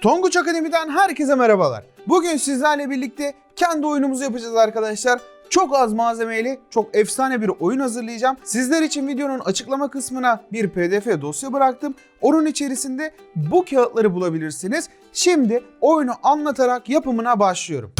Tonguç Akademi'den herkese merhabalar. Bugün sizlerle birlikte kendi oyunumuzu yapacağız arkadaşlar. Çok az malzemeyle çok efsane bir oyun hazırlayacağım. Sizler için videonun açıklama kısmına bir pdf dosya bıraktım. Onun içerisinde bu kağıtları bulabilirsiniz. Şimdi oyunu anlatarak yapımına başlıyorum.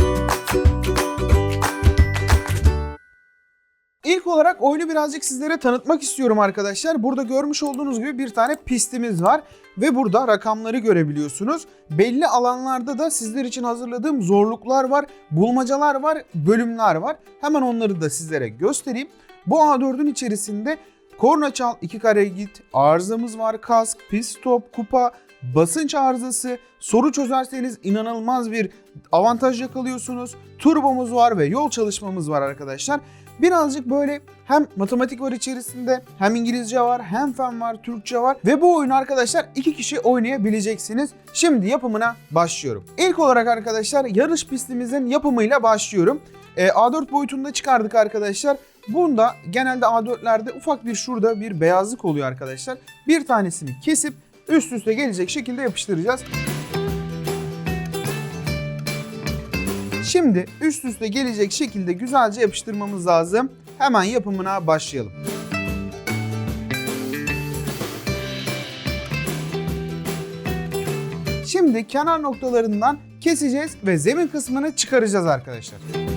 İlk olarak oyunu birazcık sizlere tanıtmak istiyorum arkadaşlar. Burada görmüş olduğunuz gibi bir tane pistimiz var ve burada rakamları görebiliyorsunuz. Belli alanlarda da sizler için hazırladığım zorluklar var, bulmacalar var, bölümler var. Hemen onları da sizlere göstereyim. Bu A4'ün içerisinde korna çal, iki kare git, arızamız var, kask, pit stop, kupa, basınç arızası, soru çözerseniz inanılmaz bir avantaj yakalıyorsunuz. Turbomuz var ve yol çalışmamız var arkadaşlar. Birazcık böyle hem matematik var içerisinde hem İngilizce var hem fen var Türkçe var ve bu oyunu arkadaşlar iki kişi oynayabileceksiniz. Şimdi yapımına başlıyorum. İlk olarak arkadaşlar yarış pistimizin yapımıyla başlıyorum. Ee, A4 boyutunda çıkardık arkadaşlar. Bunda genelde A4'lerde ufak bir şurada bir beyazlık oluyor arkadaşlar. Bir tanesini kesip üst üste gelecek şekilde yapıştıracağız. Şimdi üst üste gelecek şekilde güzelce yapıştırmamız lazım. Hemen yapımına başlayalım. Şimdi kenar noktalarından keseceğiz ve zemin kısmını çıkaracağız arkadaşlar.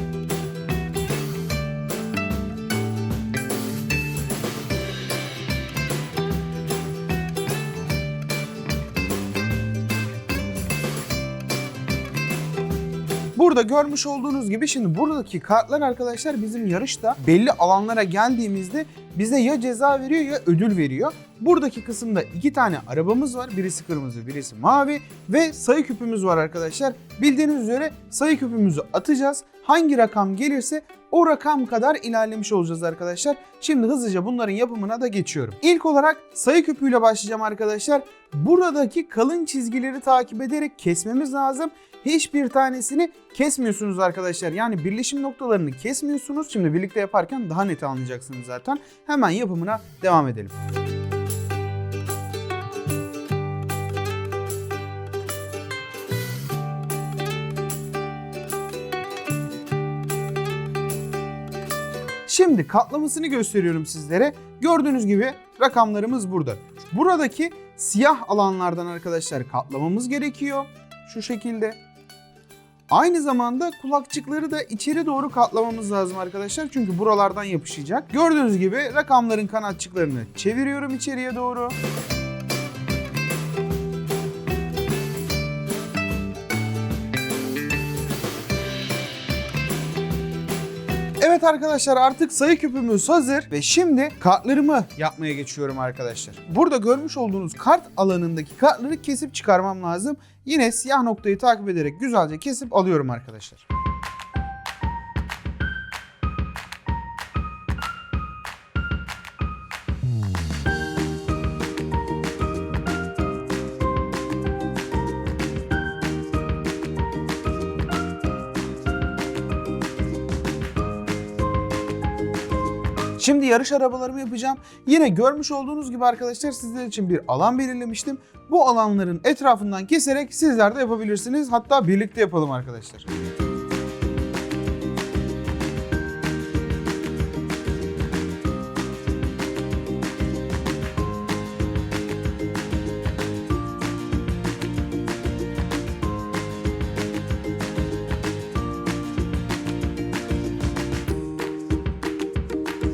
Burada görmüş olduğunuz gibi şimdi buradaki kartlar arkadaşlar bizim yarışta belli alanlara geldiğimizde bize ya ceza veriyor ya ödül veriyor. Buradaki kısımda iki tane arabamız var. Birisi kırmızı, birisi mavi ve sayı küpümüz var arkadaşlar. Bildiğiniz üzere sayı küpümüzü atacağız. Hangi rakam gelirse o rakam kadar ilerlemiş olacağız arkadaşlar. Şimdi hızlıca bunların yapımına da geçiyorum. İlk olarak sayı küpüyle başlayacağım arkadaşlar. Buradaki kalın çizgileri takip ederek kesmemiz lazım. Hiçbir tanesini kesmiyorsunuz arkadaşlar. Yani birleşim noktalarını kesmiyorsunuz. Şimdi birlikte yaparken daha net anlayacaksınız zaten. Hemen yapımına devam edelim. Şimdi katlamasını gösteriyorum sizlere. Gördüğünüz gibi rakamlarımız burada. Buradaki siyah alanlardan arkadaşlar katlamamız gerekiyor. Şu şekilde. Aynı zamanda kulakçıkları da içeri doğru katlamamız lazım arkadaşlar. Çünkü buralardan yapışacak. Gördüğünüz gibi rakamların kanatçıklarını çeviriyorum içeriye doğru. Evet arkadaşlar artık sayı küpümüz hazır ve şimdi kartlarımı yapmaya geçiyorum arkadaşlar. Burada görmüş olduğunuz kart alanındaki kartları kesip çıkarmam lazım. Yine siyah noktayı takip ederek güzelce kesip alıyorum arkadaşlar. Şimdi yarış arabalarımı yapacağım. Yine görmüş olduğunuz gibi arkadaşlar sizler için bir alan belirlemiştim. Bu alanların etrafından keserek sizler de yapabilirsiniz. Hatta birlikte yapalım arkadaşlar.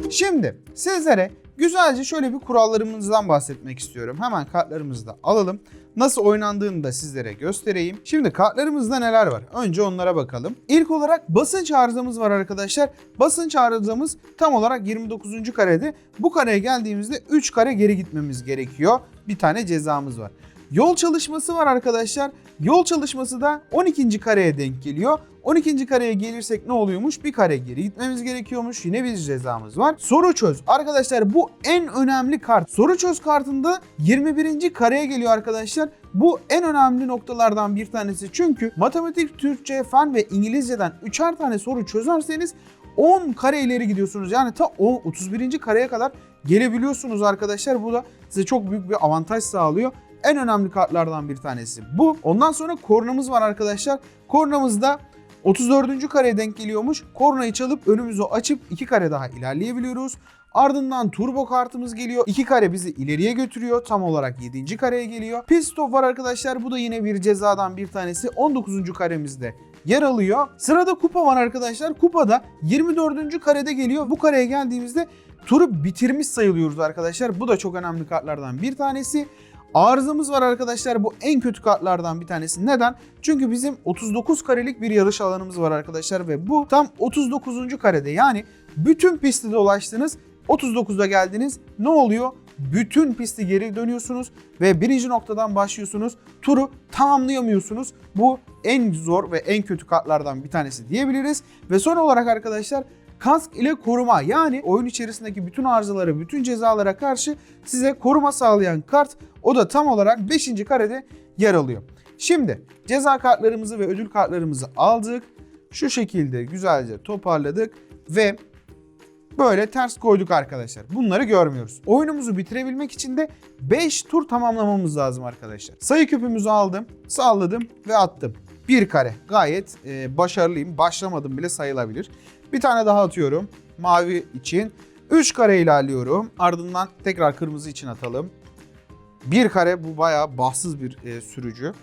Şimdi sizlere güzelce şöyle bir kurallarımızdan bahsetmek istiyorum. Hemen kartlarımızı da alalım. Nasıl oynandığını da sizlere göstereyim. Şimdi kartlarımızda neler var? Önce onlara bakalım. İlk olarak basınç arızamız var arkadaşlar. Basınç arızamız tam olarak 29. karede. Bu kareye geldiğimizde 3 kare geri gitmemiz gerekiyor. Bir tane cezamız var. Yol çalışması var arkadaşlar. Yol çalışması da 12. kareye denk geliyor. 12. kareye gelirsek ne oluyormuş? Bir kare geri gitmemiz gerekiyormuş. Yine bir cezamız var. Soru çöz. Arkadaşlar bu en önemli kart. Soru çöz kartında 21. kareye geliyor arkadaşlar. Bu en önemli noktalardan bir tanesi. Çünkü matematik, Türkçe, fen ve İngilizceden 3'er tane soru çözerseniz 10 kare ileri gidiyorsunuz. Yani ta 10, 31. kareye kadar gelebiliyorsunuz arkadaşlar. Bu da size çok büyük bir avantaj sağlıyor. En önemli kartlardan bir tanesi bu. Ondan sonra kornamız var arkadaşlar. Kornamızda 34. kareye denk geliyormuş. Kornayı çalıp önümüzü açıp 2 kare daha ilerleyebiliyoruz. Ardından turbo kartımız geliyor. 2 kare bizi ileriye götürüyor. Tam olarak 7. kareye geliyor. Pit stop var arkadaşlar. Bu da yine bir cezadan bir tanesi. 19. karemizde yer alıyor. Sırada kupa var arkadaşlar. Kupada 24. karede geliyor. Bu kareye geldiğimizde turu bitirmiş sayılıyoruz arkadaşlar. Bu da çok önemli kartlardan bir tanesi. Arızamız var arkadaşlar. Bu en kötü kartlardan bir tanesi. Neden? Çünkü bizim 39 karelik bir yarış alanımız var arkadaşlar ve bu tam 39. karede. Yani bütün pisti dolaştınız. 39'da geldiniz. Ne oluyor? Bütün pisti geri dönüyorsunuz ve birinci noktadan başlıyorsunuz. Turu tamamlayamıyorsunuz. Bu en zor ve en kötü kartlardan bir tanesi diyebiliriz. Ve son olarak arkadaşlar kask ile koruma yani oyun içerisindeki bütün arızalara, bütün cezalara karşı size koruma sağlayan kart o da tam olarak 5. karede yer alıyor. Şimdi ceza kartlarımızı ve ödül kartlarımızı aldık. Şu şekilde güzelce toparladık ve böyle ters koyduk arkadaşlar. Bunları görmüyoruz. Oyunumuzu bitirebilmek için de 5 tur tamamlamamız lazım arkadaşlar. Sayı küpümüzü aldım, salladım ve attım. Bir kare. Gayet e, başarılıyım. Başlamadım bile sayılabilir. Bir tane daha atıyorum. Mavi için. 3 kare ilerliyorum. Ardından tekrar kırmızı için atalım. Bir kare bu bayağı bahtsız bir e, sürücü.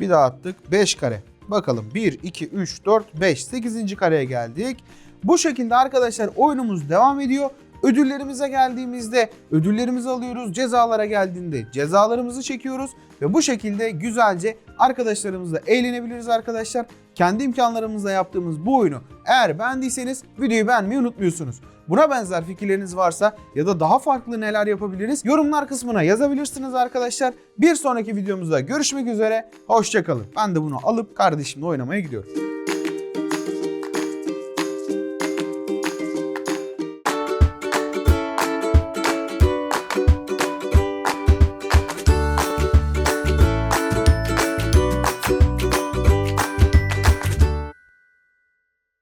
Bir daha attık. 5 kare. Bakalım 1, 2, 3, 4, 5. 8. kareye geldik. Bu şekilde arkadaşlar oyunumuz devam ediyor. Ödüllerimize geldiğimizde ödüllerimizi alıyoruz. Cezalara geldiğinde cezalarımızı çekiyoruz. Ve bu şekilde güzelce arkadaşlarımızla eğlenebiliriz arkadaşlar. Kendi imkanlarımızla yaptığımız bu oyunu eğer beğendiyseniz videoyu beğenmeyi unutmuyorsunuz. Buna benzer fikirleriniz varsa ya da daha farklı neler yapabiliriz yorumlar kısmına yazabilirsiniz arkadaşlar. Bir sonraki videomuzda görüşmek üzere. Hoşçakalın. Ben de bunu alıp kardeşimle oynamaya gidiyorum.